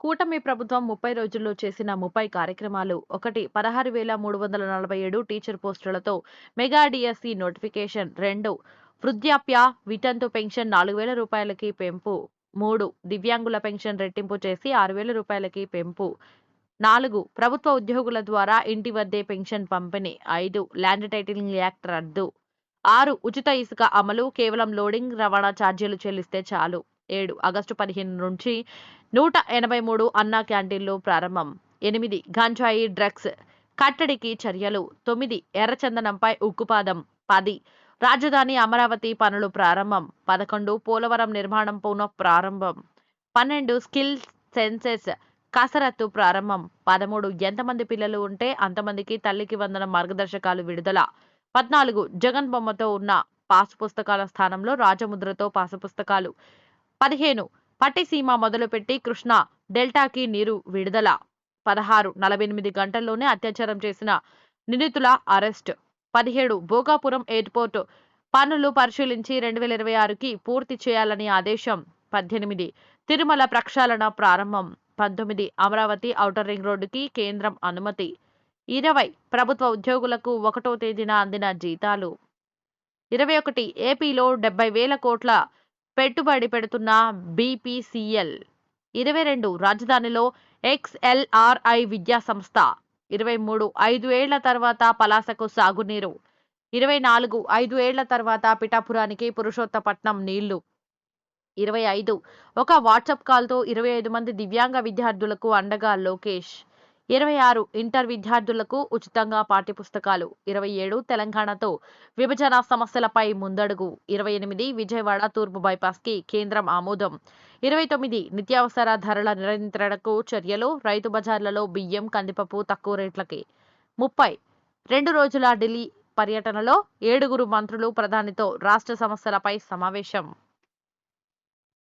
కూటమి ప్రభుత్వం ముప్పై రోజుల్లో చేసిన ముప్పై కార్యక్రమాలు ఒకటి పదహారు వేల మూడు వందల నలభై ఏడు టీచర్ పోస్టులతో మెగా డిఎస్సి నోటిఫికేషన్ రెండు వృద్ధాప్య విటంతు పెన్షన్ నాలుగు వేల రూపాయలకి పెంపు మూడు దివ్యాంగుల పెన్షన్ రెట్టింపు చేసి ఆరు వేల రూపాయలకి పెంపు నాలుగు ప్రభుత్వ ఉద్యోగుల ద్వారా ఇంటి వద్దే పెన్షన్ పంపిణీ ఐదు ల్యాండ్ టైటిలింగ్ యాక్ట్ రద్దు ఆరు ఉచిత ఇసుక అమలు కేవలం లోడింగ్ రవాణా ఛార్జీలు చెల్లిస్తే చాలు. ఏడు ఆగస్టు పదిహేను నుంచి నూట ఎనభై మూడు అన్నా క్యాంటీన్లు ప్రారంభం. ఎనిమిది గంజాయి డ్రగ్స్ కట్టడికి చర్యలు. తొమ్మిది ఎర్రచందనంపై ఉక్కుపాదం. పది రాజధాని అమరావతి పనులు ప్రారంభం. పదకొండు పోలవరం నిర్మాణం పునః ప్రారంభం. పన్నెండు స్కిల్ సెన్సెస్ కసరత్తు ప్రారంభం. పదమూడు ఎంతమంది పిల్లలు ఉంటే అంతమందికి తల్లికి వందన మార్గదర్శకాలు విడుదల. పద్నాలుగు జగన్ బొమ్మతో ఉన్న పాసు పుస్తకాల స్థానంలో రాజముద్రతో పాసు పుస్తకాలు. పదిహేను పట్టిసీమ మొదలుపెట్టి కృష్ణా డెల్టాకి నీరు విడుదల. పదహారు నలభై ఎనిమిది గంటల్లోనే అత్యాచారం చేసిన నిందితుల అరెస్ట్. పదిహేడు భోగాపురం ఎయిర్పోర్ట్ పనులు పరిశీలించి రెండు వేల ఇరవై ఆరుకి పూర్తి చేయాలని ఆదేశం. పద్దెనిమిది తిరుమల ప్రక్షాళన ప్రారంభం. పంతొమ్మిది అమరావతి ఔటర్ రింగ్ రోడ్డుకి కేంద్రం అనుమతి. ఇరవై ప్రభుత్వ ఉద్యోగులకు ఒకటో తేదీన అందిన జీతాలు. ఇరవై ఒకటి ఏపీలో డెబ్బై వేల కోట్ల పెట్టుబడి పెడుతున్న బీపీసీఎల్. ఇరవై రెండు రాజధానిలో ఎక్స్ఎల్ఆర్ఐ విద్యా సంస్థ. ఇరవై మూడు ఐదు ఏళ్ళ తర్వాత పలాసకు సాగునీరు. ఇరవై నాలుగు ఐదు ఏళ్ళ తర్వాత పిఠాపురానికి పురుషోత్తపట్నం నీళ్ళు. ఇరవై ఐదు ఒక వాట్సాప్ కాల్తో ఇరవై ఐదు మంది దివ్యాంగ విద్యార్థులకు అండగా లోకేష్. ఇరవై ఆరు ఇంటర్ విద్యార్థులకు ఉచితంగా పాఠ్యపుస్తకాలు ఇరవై ఏడు తెలంగాణతో విభజన సమస్యలపై ముందడుగు ఇరవై ఎనిమిది విజయవాడ తూర్పు బైపాస్కి కేంద్రం ఆమోదం ఇరవై తొమ్మిది నిత్యావసర ధరల నియంత్రణకు చర్యలు రైతు బజార్లలో బియ్యం కందిపప్పు తక్కువ రేట్లకి ముప్పై రెండు రోజుల ఢిల్లీ పర్యటనలో ఏడుగురు మంత్రులు ప్రధానితో రాష్ట్ర సమస్యలపై సమావేశం.